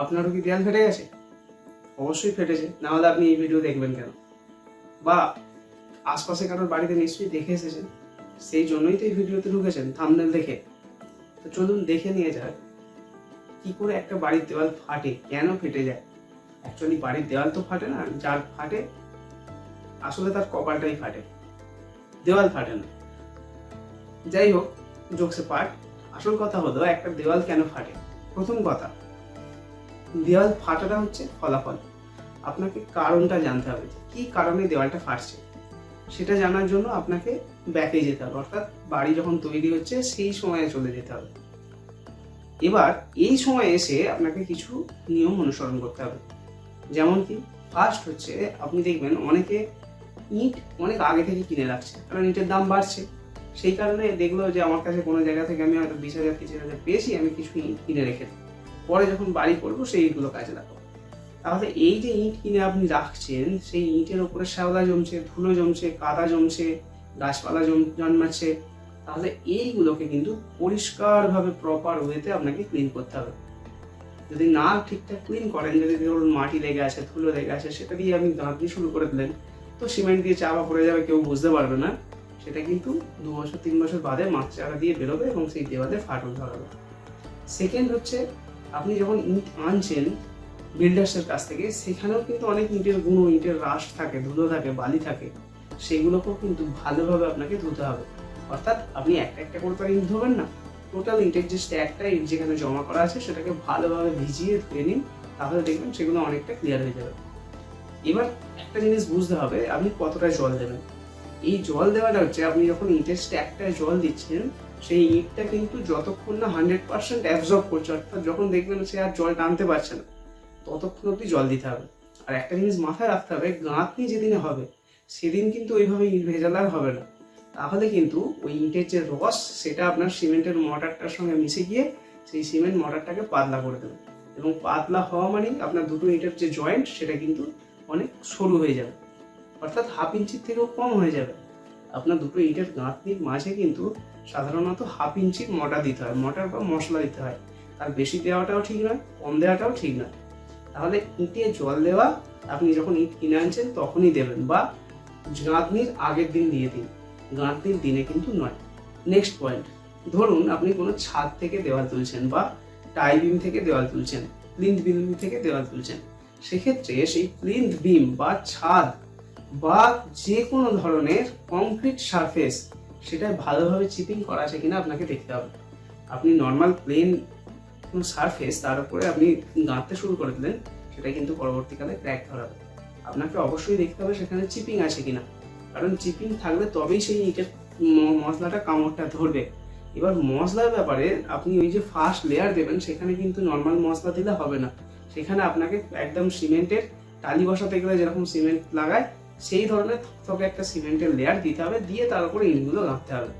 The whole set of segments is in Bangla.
আপনারও কি দেয়াল ফেটে গেছে? অবশ্যই ফেটেছে, না হলে আপনি এই ভিডিও দেখবেন কেন? বা, আশপাশে কারোর বাড়িতে নিশ্চয়ই দেখে এসেছেন, সেই জন্যই তো এই ভিডিওতে ঢুকেছেন থামনেল দেখে। তো চলুন দেখে নিয়ে যাক, কি করে একটা বাড়ির দেওয়াল ফাটে, কেন ফেটে যায়? অ্যাকচুয়ালি বাড়ির দেওয়াল তো ফাটে না, যার ফাটে, আসলে তার কপালটাই ফাটে। দেওয়াল ফাটে না। যাই হোক জোকসে পাট আসল কথা হলো একটা দেওয়াল কেন ফাটে? প্রথম কথা দেওয়াল ফাটাটা হচ্ছে ফলাফল। আপনাকে কারণটা জানতে হবে কি কারণে দেওয়ালটা ফাটছে। সেটা জানার জন্য আপনাকে ব্যাকে যেতে হবে, অর্থাৎ বাড়ি যখন তৈরি হচ্ছে সেই সময়ে চলে যেতে হবে। এবার এই সময়ে এসে আপনাকে কিছু নিয়ম অনুসরণ করতে হবে। যেমন কি ফার্স্ট হচ্ছে আপনি দেখবেন অনেকে ইট অনেক আগে থেকে কিনে রাখছে, কারণ ইটের দাম বাড়ছে। সেই কারণে দেখল যে আমার কাছে কোনো জায়গা থেকে আমি হয়তো বিশ হাজার, তিরিশ হাজার পেয়েছি, আমি কিছু ইট কিনে রেখে দিই পরে যখন বাড়ি করব, সেই ইটগুলো কাজে লাগাবো। তাহলে এই যে ইট কিনে আপনি রাখছেন, সেই ইটের ওপরে শ্যাওলা জমছে, ধুলো জমছে, কাদা জমছে, গাছপালা জম- জন্মাচ্ছে, তাহলে এইগুলোকে কিন্তু পরিষ্কারভাবে প্রপার ওয়েতে আপনাকে ক্লিন করতে হবে। যদি না ঠিকঠাক ক্লিন করেন, যদি ধরুন মাটি লেগে আছে, ধুলো লেগে আছে, সেটা দিয়ে আপনি গাঁথনি শুরু করে দিলেন, তো সিমেন্ট দিয়ে চাপা পড়ে যাবে, কেউ বুঝতে পারবে না। সেটা কিন্তু দু বছর, তিন বছর বাদে মাছ চারা দিয়ে বেরোবে এবং সেই দেওয়ালে ফাটল ধরাবে। সেকেন্ড হচ্ছে আপনি যখন ইট আনছেন বিল্ডার্সের কাছ থেকে, সেখানেও কিন্তু অনেক ইটের গুঁড়ো, ইটের রাশ থাকে, ধুলো থাকে, বালি থাকে। সেগুলোকেও কিন্তু ভালোভাবে আপনাকে ধুতে হবে। অর্থাৎ আপনি একটা একটা করে তো আর ইট ধোবেন না। টোটাল ইটের যে স্ট্যাকটা, ইট যেখানে জমা করা আছে, সেটাকে ভালোভাবে ভিজিয়ে ধুয়ে নিন, তাহলে দেখবেন সেগুলো অনেকটা ক্লিয়ার হয়ে যাবে। এবার একটা জিনিস বুঝতে হবে, আপনি কতটা জল দেবেন? এই জল দেওয়াটা হচ্ছে, আপনি যখন ইটের স্ট্যাকটায় জল দিচ্ছেন সেই ইটটা কিন্তু যতক্ষণ না হান্ড্রেড পার্সেন্ট অ্যাবজর্ব করছে, অর্থাৎ যখন দেখবেন সে আর জল টানতে পারছে না, ততক্ষণ অব্দি জল দিতে হবে। আর একটা জিনিস মাথায় রাখতে হবে গাঁথনি যেদিনে হবে, সেদিন কিন্তু ওইভাবে ইট ভেজাল আর হবে না। তাহলে কিন্তু ওই ইটের যে রস, সেটা আপনার সিমেন্টের মটারটার সঙ্গে মিশে গিয়ে সেই সিমেন্ট মটারটাকে পাতলা করে দেবে। এবং পাতলা হওয়া মানেই আপনার দুটো ইটের যে জয়েন্ট সেটা কিন্তু অনেক সরু হয়ে যাবে। অর্থাৎ হাফ ইঞ্চির থেকেও কম হয়ে যাবে। আপনার দুটো ইটের গাঁথনির মাঝে কিন্তু সাধারণত হাফ ইঞ্চির মটা দিতে হয়, মটার বা মশলা দিতে হয়। আর বেশি দেওয়াটাও ঠিক নয়, কম দেওয়াটাও ঠিক নয়। তাহলে ইটে জল দেওয়া, আপনি যখন ইট কিনে আনছেন তখনই দেবেন বা গাঁথনির আগের দিন দিয়ে দিন। গাঁথনির দিনে কিন্তু নয়। নেক্সট পয়েন্ট ধরুন আপনি কোনো ছাদ থেকে দেওয়াল তুলছেন বা টাই বিম থেকে দেওয়াল তুলছেন, প্লিন্থ বিম থেকে দেওয়াল তুলছেন। সেক্ষেত্রে সেই প্লিন্থ বিম বা ছাদ বা যে কোনো ধরনের কংক্রিট সারফেস সেটা ভালোভাবে চিপিং করা আছে কিনা আপনাকে দেখতে হবে। আপনি নর্মাল প্লেন কোনো সারফেস তার উপরে আপনি গাঁথতে শুরু করে দিলেন, সেটা কিন্তু পরবর্তীকালে ক্র্যাক ধরাবে আপনাকে অবশ্যই দেখতে হবে সেখানে চিপিং আছে কিনা। কারণ চিপিং থাকলে তবেই সেই ইটের মশলাটা, কামড়টা ধরবে। এবার মশলার ব্যাপারে আপনি ওই যে ফার্স্ট লেয়ার দেবেন, সেখানে কিন্তু নর্মাল মশলা দিলে হবে না। সেখানে আপনাকে একদম সিমেন্টের টালি বসাতে গেলে যেরকম সিমেন্ট লাগায় সেই ধরনের থকথকে একটা সিমেন্টের লেয়ার দিতে হবে, দিয়ে তার উপরে ইটগুলো গাঁথতে হবে।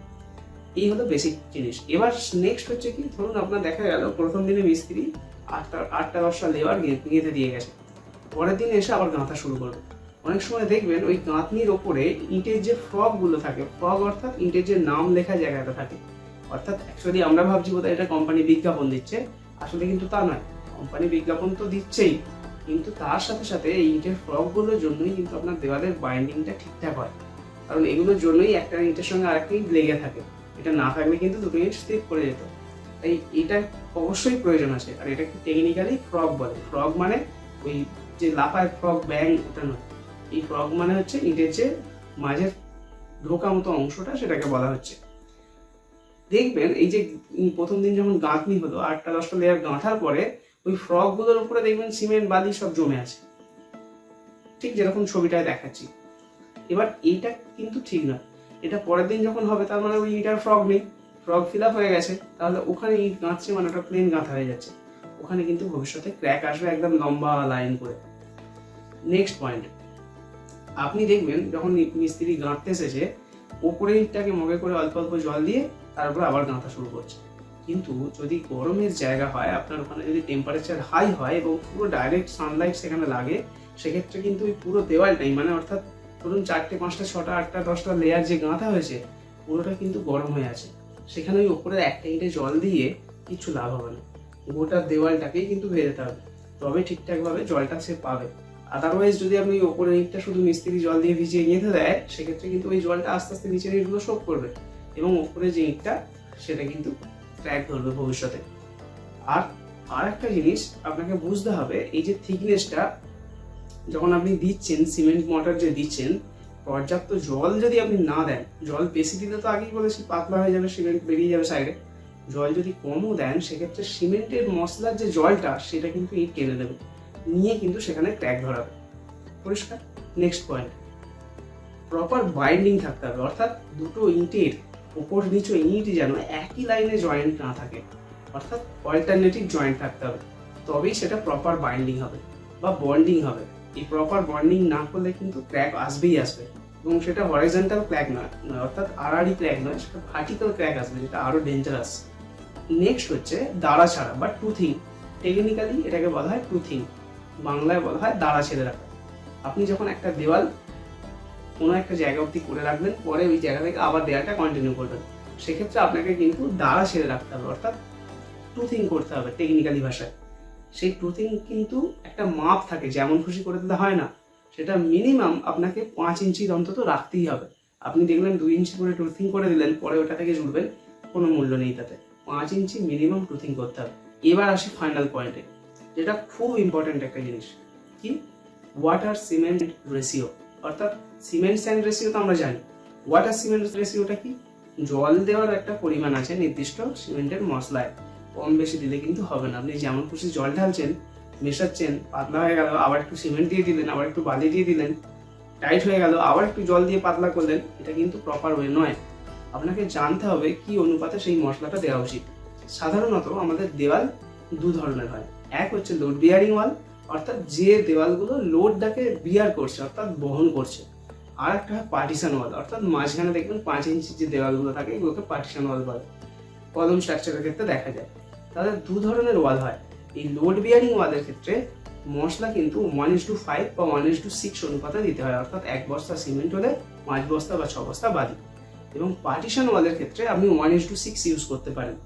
এই হলো বেসিক জিনিস। এবার নেক্সট হচ্ছে কি, ধরুন আপনার দেখা গেল, প্রথম দিনে মিস্ত্রি আটটা আটটা, দশটা লেবার গেঁথে দিয়ে গেছে। পরের দিন এসে আবার গাঁথা শুরু করবে। অনেক সময় দেখবেন ওই গাঁথনির ওপরে ইটের যে ফ্রকগুলো থাকে ফ্রগ অর্থাৎ ইটের যে নাম লেখা জায়গাটা থাকে, অর্থাৎ অ্যাকচুয়ালি আমরা ভাবছি বোধহয় এটা কোম্পানি বিজ্ঞাপন দিচ্ছে। আসলে কিন্তু তা নয়। কোম্পানি বিজ্ঞাপন তো দিচ্ছেই। কিন্তু তার সাথে সাথে এই ইটের ফ্রগগুলোর জন্যই কিন্তু আপনার দেওয়ালের বাইন্ডিংটা ঠিকঠাক হয়। কারণ এগুলোর জন্যই একটা ইটের সঙ্গে আরেকটা ইট লেগে থাকে। এটা না থাকলে কিন্তু দুটো ইট স্লিপ করে যেত। তাই এটা অবশ্যই প্রয়োজন আছে। আর এটাকে টেকনিক্যালি ফ্রক বলে। ফ্রক মানে ওই যে লাফায় ফ্রক ব্যাং ওটা নয়। এই ফ্রক মানে হচ্ছে ইটের যে মাঝের ঢোকা মতো অংশটা সেটাকে বলা হচ্ছে। দেখবেন এই যে প্রথম দিন যখন গাঁথনি হলো, আটটা দশটা লেয়ার গাঁথার পরে ওই ফ্রগগুলোর উপরে দেখবেন সিমেন্ট, বালি সব জমে আছে। ঠিক যেরকম ছবিটায় দেখাচ্ছি। এবার এইটা কিন্তু ঠিক না এটা পরের দিন যখন হবে, তার মানে ওই ইটার ফ্রক নেই। ফ্রক ফিল আপ হয়ে গেছে। তাহলে ওখানে ইট গাঁথছে মানে ওটা প্লেন গাঁথা হয়ে যাচ্ছে। ওখানে কিন্তু ভবিষ্যতে ক্র্যাক আসবে একদম লম্বা লাইন করে। নেক্সট পয়েন্ট আপনি দেখবেন যখন মিস্ত্রি গাঁথতে এসেছে ওপরে ইটটাকে মগে করে অল্প অল্প জল দিয়ে তারপরে আবার গাঁথা শুরু করছে। কিন্তু যদি গরমের জায়গা হয়, আপনার ওখানে যদি টেম্পারেচার হাই হয় এবং পুরো ডাইরেক্ট সানলাইট সেখানে লাগে, সেক্ষেত্রে কিন্তু ওই পুরো দেওয়ালটাই মানে অর্থাৎ ধরুন চারটে, পাঁচটা, ছটা, আটটা, দশটা লেয়ার যে গাঁথা হয়েছে, পুরোটা কিন্তু গরম হয়ে আছে। সেখানে ওই ওপরে একটা ইটে জল দিয়ে কিছু লাভ হবে না। গোটা দেওয়ালটাকেই কিন্তু ভেজাতে হবে। তবে ঠিকঠাকভাবে জলটা সে পাবে। আদারওয়াইজ যদি আপনি ওপরের ইটটা শুধু মিস্ত্রি জল দিয়ে ভিজিয়ে গেঁথে দেয়, সেক্ষেত্রে কিন্তু ওই জলটা আস্তে আস্তে নিচের ইটগুলো শোক করবে। এবং ওপরে যে ইটটা, সেটা কিন্তু ক্র্যাক ধরবে ভবিষ্যতে। আর আর একটা জিনিস আপনাকে বুঝতে হবে, এই যে থিকনেসটা যখন আপনি দিচ্ছেন সিমেন্ট মোটর যে দিচ্ছেন, পর্যাপ্ত জল যদি আপনি না দেন, জল বেশি দিলে তো আগেই বলেছি পাতলা হয়ে যাবে সিমেন্ট বেরিয়ে যাবে সাইডে জল যদি কমও দেন, সেক্ষেত্রে সিমেন্টের মশলার যে জলটা, সেটা কিন্তু ইট টেনে দেবে। নিয়ে কিন্তু সেখানে ক্র্যাক ধরাবে। পরিষ্কার? নেক্সট পয়েন্ট প্রপার বাইন্ডিং থাকতে হবে, অর্থাৎ দুটো ইটের উপর নিচু ইট যেন একই লাইনে জয়েন্ট না থাকে। অর্থাৎ অল্টারনেটিভ জয়েন্ট থাকতে হবে। তবেই সেটা প্রপার বাইন্ডিং হবে বা বন্ডিং হবে। এই প্রপার বন্ডিং না করলে কিন্তু ক্র্যাক আসবেই আসবে এবং সেটা হরাইজন্টাল ক্র্যাক নয় অর্থাৎ আড়াআড়ি ক্র্যাক নয়, সেটা ভার্টিক্যাল ক্র্যাক আসবে, যেটা আরও ডেঞ্জারাস নেক্সট হচ্ছে দাঁড়া ছাড়া বা টুথিং টেকনিক্যালি এটাকে বলা হয় টুথিং বাংলায় বলা হয় দাঁড়া ছেড়ে রাখা। আপনি যখন একটা দেওয়াল কোনো একটা জায়গা অবধি করে রাখবেন, পরে ওই জায়গা থেকে আবার দেওয়ালটা কন্টিনিউ করবেন। সেক্ষেত্রে আপনাকে কিন্তু দাঁড়া ছেড়ে রাখতে হবে, অর্থাৎ টুথিং করতে হবে টেকনিক্যালি ভাষায়। সেই টুথিং কিন্তু একটা মাপ থাকে, যেমন খুশি করে দিতে হয় না, সেটা মিনিমাম আপনাকে পাঁচ ইঞ্চির অন্তত রাখতেই হবে। আপনি দেখলেন দুই ইঞ্চি করে টুথিং করে দিলেন, পরে ওটা থেকে জুড়বেন, কোনো মূল্য নেই তাতে। পাঁচ ইঞ্চি মিনিমাম টুথিং করতে হবে। এবার আসি ফাইনাল পয়েন্টে যেটা খুব ইম্পর্ট্যান্ট একটা জিনিস। কি? ওয়াটার সিমেন্ট রেশিও অর্থাৎ সিমেন্ট স্যান্ড রেশিও তো আমরা জানি। ওয়াটার সিমেন্ট রেশিওটা কি? জল দেওয়ার একটা পরিমাণ আছে নির্দিষ্ট সিমেন্টের মশলায়। কম বেশি দিলে কিন্তু হবে না। আপনি যেমন খুশি জল ঢালছেন, মেশাচ্ছেন, পাতলা হয়ে গেল, আবার একটু সিমেন্ট দিয়ে দিলেন, আবার একটু বালি দিয়ে দিলেন, টাইট হয়ে গেল, আবার একটু জল দিয়ে পাতলা করলেন, এটা কিন্তু প্রপার ওয়ে নয়। আপনাকে জানতে হবে কি অনুপাতে সেই মশলাটা দেওয়া উচিত। সাধারণত আমাদের দেওয়াল দু ধরনের হয়। এক হচ্ছে লোড বিয়ারিং ওয়াল অর্থাৎ যে দেওয়ালগুলো লোডটাকে বিয়ার করছে, অর্থাৎ বহন করছে। আর একটা হয় পার্টিশন ওয়াল অর্থাৎ মাঝখানে দেখবেন পাঁচ ইঞ্চি যে দেওয়ালগুলো থাকে, এগুলোকে পার্টিশন ওয়াল বলে। কলম স্ট্রাকচারের ক্ষেত্রে দেখা যায়। তাদের দু ধরনের ওয়াল হয়। এই লোড বিয়ারিং ওয়ালের ক্ষেত্রে মশলা কিন্তু ওয়ান ইস টু ফাইভ বা ওয়ান ইস টু সিক্স অনুপাতে দিতে হয়। অর্থাৎ এক বস্তা সিমেন্ট হলে পাঁচ বস্তা বা ছ বস্তা বালি এবং পার্টিশন ওয়ালের ক্ষেত্রে আপনি one is to six use করতে পারেন।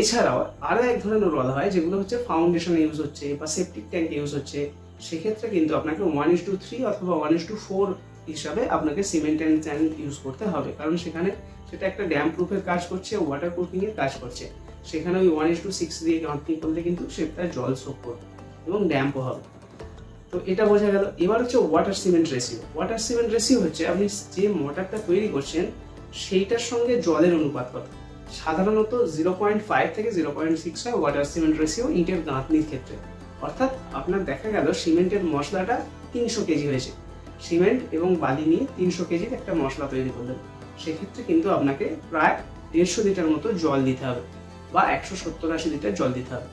এছাড়াও আরও এক ধরনের ওয়াল হয়, যেগুলো হচ্ছে ফাউন্ডেশন ইউজ হচ্ছে বা সেপটিক ট্যাঙ্ক ইউজ হচ্ছে। সেক্ষেত্রে কিন্তু আপনাকে ওয়ান ইস টু থ্রি অথবা ওয়ান ইস টু ফোর হিসাবে আপনাকে সিমেন্ট অ্যান্ড ট্যাঙ্ক ইউজ করতে হবে। কারণ সেখানে সেটা একটা ড্যাম প্রুফের কাজ করছে ওয়াটার প্রুফিং এর কাজ করছে। সেখানে ওই ওয়ান টু সিক্স দিয়ে কাউন্টিং করলে কিন্তু সেটা জল সোপ করবে এবং ড্যাম্পও হবে। তো এটা বোঝা গেল। এবার হচ্ছে water cement ratio water cement ratio হচ্ছে আপনি যে মোটরটা তৈরি করছেন, সেইটার সঙ্গে জলের অনুপাত কত? সাধারণত জিরো পয়েন্ট ফাইভ থেকে জিরো পয়েন্ট সিক্স হয় ওয়াটার সিমেন্ট রেশিও ইটের গাঁথনির ক্ষেত্রে। অর্থাৎ আপনার দেখা গেল সিমেন্টের মশলাটা তিনশো কেজি হয়েছে। সিমেন্ট এবং বালি নিয়ে তিনশো কেজির একটা মশলা তৈরি করলেন। সেক্ষেত্রে কিন্তু আপনাকে প্রায় দেড়শো লিটার মতো জল দিতে হবে বা একশো সত্তর আশি লিটার জল দিতে হবে।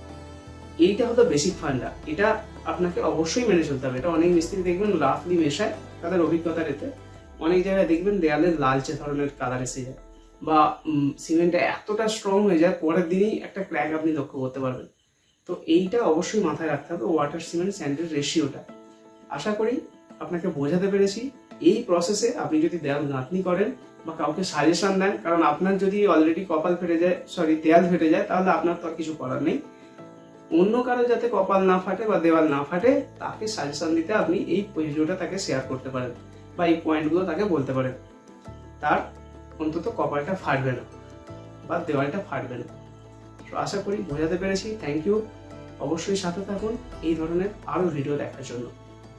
এইটা হলো বেসিক ফান্ডা এটা আপনাকে অবশ্যই মেনে চলতে হবে। এটা অনেক মিস্ত্রি দেখবেন রাফলি মেশায়, তাদের অভিজ্ঞতার এতে। অনেক জায়গায় দেখবেন দেয়ালে লালচে ধরনের কালার এসে যায় বা সিমেন্টটা এতটা স্ট্রং হয়ে যায়, পরের দিনই একটা ক্র্যাক আপনি লক্ষ্য করতে পারবেন। তো এইটা অবশ্যই মাথায় রাখতে হবে। ওয়াটার সিমেন্ট স্যান্ডের রেশিওটা আশা করি আপনাকে বোঝাতে পেরেছি। এই প্রসেসে আপনি যদি দেয়াল গাঁথনি করেন বা কাউকে সাজেশন দেন, কারণ আপনার যদি অলরেডি কপাল ফেটে যায় সরি দেয়াল ফেটে যায়, তাহলে আপনার তো আর কিছু করার নেই। অন্য কারও যাতে কপাল না ফাটে বা দেওয়াল না ফাটে, তাকে সাজেশন দিতে আপনি এই ভিডিওটা তাকে শেয়ার করতে পারেন বা এই পয়েন্টগুলো তাকে বলতে পারেন। তার অন্তত কপালটা ফাটবে না বা দেওয়ালটা ফাটবে না। তো আশা করি বোঝাতে পেরেছি। থ্যাংক ইউ অবশ্যই সাথে থাকুন এই ধরনের আরও ভিডিও দেখার জন্য।